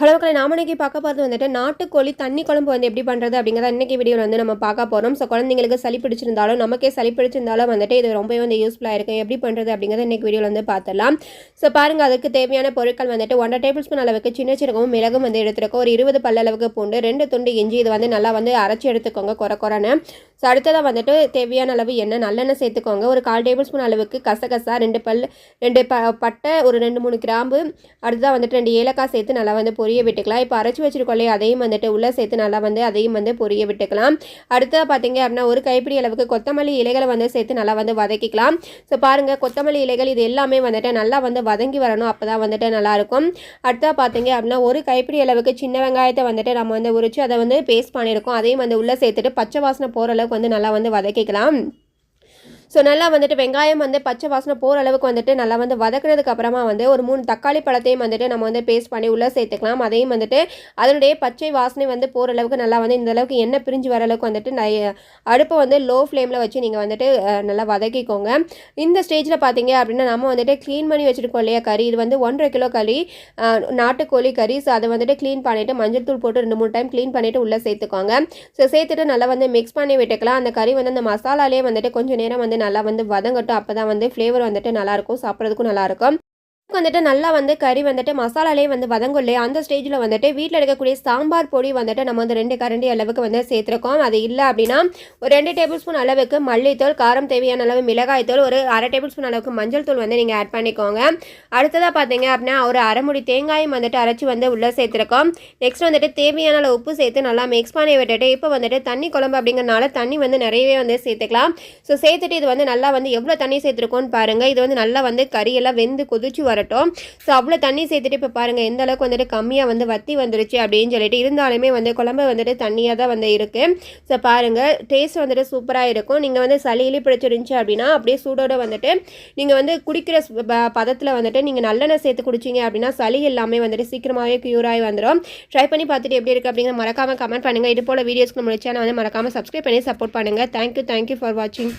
Hello நாம இன்னைக்கு பார்க்க போகிறது வந்துட்டு நாட்டுக்கோழி தண்ணி குழம்பு வந்து எப்படி பண்ணுறது அப்படிங்கிறத இன்னைக்கு வீடியோவில் வந்து நம்ம பார்க்க போகிறோம் ஸோ குழந்தைங்களுக்கு சளி பிடிச்சிருந்தாலும் நமக்கே சளி பிடிச்சிருந்தாலும் வந்துட்டு இது ரொம்பவே வந்து யூஸ்ஃபுல்லாக இருக்கும் எப்படி பண்ணுறது அப்படிங்கிறத இன்றைக்கி வீடியோவில் வந்து பார்த்துடலாம். ஸோ பாருங்கள் அதுக்கு தேவையான பொருட்கள் வந்துட்டு ஒன்றரை டேபிள் ஸ்பூன் அளவுக்கு சின்ன சின்னவும் மிளகும் வந்து எடுத்துருக்கோம். ஒரு இருபது பல்ல அளவுக்கு பூண்டு ரெண்டு துண்டு இஞ்சி இது வந்து நல்லா வந்து அரைச்சி எடுத்துக்கோங்க குறை குறைன்னு ஸோ அடுத்ததாக வந்துட்டு தேவையான அளவு எண்ணெய் நல்லெண்ணெய் சேர்த்துக்கோங்க. ஒரு கால் டேபிள் ஸ்பூன் அளவுக்கு கசகசா ரெண்டு பல் ரெண்டு ப பட்டை ஒரு ரெண்டு மூணு கிராம்பு. அடுத்ததாக வந்துட்டு ரெண்டு ஏலக்காய் சேர்த்து நல்லா வந்து பொரிய விட்டுக்கலாம். இப்போ அரைச்சி வச்சிருக்கோம் இல்லையா அதையும் வந்துட்டு உள்ளே சேர்த்து நல்லா வந்து அதையும் வந்து பொரிய விட்டுக்கலாம். அடுத்ததாக பார்த்தீங்க அப்படின்னா ஒரு கைப்பிடி அளவுக்கு கொத்தமல்லி இலைகளை வந்து சேர்த்து நல்லா வந்து வதக்கிக்கலாம். ஸோ பாருங்கள் கொத்தமல்லி இலைகள் இது எல்லாமே வந்துட்டு நல்லா வந்து வதங்கி வரணும். அப்போ தான் வந்துட்டு நல்லாயிருக்கும் அடுத்ததாக பார்த்தீங்க அப்படின்னா ஒரு கைப்பிடி அளவுக்கு சின்ன வெங்காயத்தை வந்துட்டு நம்ம வந்து உரிச்சு அதை வந்து பேஸ்ட் பண்ணியிருக்கோம். அதையும் வந்து உள்ளே சேர்த்துட்டு பச்சை வாசனை போகிற அளவுக்கு வந்து நல்லா வந்து வதக்கிக்கலாம். ஸோ நல்லா வந்துட்டு வெங்காயம் வந்து பச்சை வாசனை போகிற அளவுக்கு வந்துட்டு நல்லா வந்து வதக்குனதுக்கு அப்புறமா வந்து ஒரு மூணு தக்காளி பழத்தையும் வந்துட்டு நம்ம வந்து பேஸ்ட் பண்ணி உள்ளே சேர்த்துக்கலாம். அதையும் வந்துட்டு அதனுடைய பச்சை வாசனை வந்து போகிற அளவுக்கு நல்லா வந்து இந்த அளவுக்கு எண்ணெய் பிரிஞ்சு வர அளவுக்கு வந்துட்டு நை- அடுப்பை வந்து லோ ஃப்ளேமில் வச்சு நீங்கள் வந்துட்டு நல்லா வதக்கிக்கோங்க. இந்த ஸ்டேஜில் பார்த்தீங்க அப்படின்னா நம்ம வந்துட்டு க்ளீன் பண்ணி வச்சுருக்கோம் இல்லையா கறி. இது வந்து ஒன்றரை கிலோ கறி நாட்டுக்கோழி கறி. ஸோ அதை வந்துட்டு க்ளீன் பண்ணிவிட்டு மஞ்சள் தூள் போட்டு ரெண்டு மூணு டைம் க்ளீன் பண்ணிவிட்டு உள்ளே சேர்த்துக்கோங்க. ஸோ சேர்த்துட்டு நல்லா வந்து மிக்ஸ் பண்ணி விட்டுக்கலாம். அந்த கறி வந்து அந்த மசாலாலே வந்துட்டு கொஞ்சம் நேரம் வந்து நல்லா வந்து வதங்கட்டும் அப்போ தான் வந்து ஃப்ளேவர் வந்துட்டு நல்லாயிருக்கும் சாப்பிட்றதுக்கும் நல்லாயிருக்கும். வந்துட்டு நல்லா வந்து கறி வந்துட்டு மசாலாலே வந்து வதங்கொள்ளே அந்த ஸ்டேஜில் வந்துட்டு வீட்டில் இருக்கக்கூடிய சாம்பார் பொடி வந்துட்டு நம்ம வந்து ரெண்டு கரண்டி அளவுக்கு வந்து சேர்த்துருக்கோம். அது இல்லை அப்படின்னா ஒரு ரெண்டு டேபிள் ஸ்பூன் அளவுக்கு மல்லித்தூள் காரம் தேவையான அளவு மிளகாய்த்தூள் ஒரு அரை டேபிள் ஸ்பூன் அளவுக்கு மஞ்சள் தூள் வந்து நீங்கள் ஆட் பண்ணிக்கோங்க. அடுத்ததாக பார்த்தீங்க அப்படின்னா ஒரு அரைமுடி தேங்காயும் வந்துட்டு அரைச்சி வந்து உள்ளே சேர்த்துருக்கோம். நெக்ஸ்ட் வந்துட்டு தேவையான அளவு உப்பு சேர்த்து நல்லா மிக்ஸ் பண்ணி விட்டுட்டு இப்போ வந்துட்டு தண்ணி குழம்பு அப்படிங்கிறனால தண்ணி வந்து நிறையவே வந்து சேர்த்துக்கலாம். ஸோ சேர்த்துட்டு இது வந்து நல்லா வந்து எவ்வளோ தண்ணி சேர்த்துருக்கோன்னு பாருங்கள் இது வந்து நல்லா வந்து கறியெல்லாம் வெந்து கொதிச்சு வரட்டும். ஸோ அவ்வளோ தண்ணி சேர்த்துட்டு இப்போ பாருங்கள் எந்த அளவுக்கு வந்துட்டு கம்மியாக வந்து வத்தி வந்துருச்சு அப்படின்னு சொல்லிட்டு இருந்தாலுமே வந்து குழம்பு வந்துட்டு தண்ணியாக தான் வந்து இருக்குது ஸோ பாருங்கள் டேஸ்ட் வந்துட்டு சூப்பராக இருக்கும். நீங்கள் வந்து சளியிலி பிடிச்சிருந்துச்சு அப்படின்னா அப்படியே சூடோட வந்துட்டு நீங்கள் வந்து குடிக்கிற பதத்தில் வந்துட்டு நீங்கள் நல்லெண்ணெய் சேர்த்து குடிச்சிங்க அப்படின்னா சளி எல்லாமே வந்துட்டு சீக்கிரமாகவே க்யூர் ஆகி வந்துடும் ட்ரை பண்ணி பார்த்துட்டு எப்படி இருக்குது அப்படிங்கிற மறக்காமல் கமெண்ட் பண்ணுங்கள் இது போல் வீடியோஸ்க்கு நம்ம சேனல் வந்து மறக்காமல் சப்ஸ்கிரைப் பண்ணி சப்போர்ட் பண்ணுங்கள் தேங்க்யூ தேங்க்யூ ஃபார் வாட்சிங்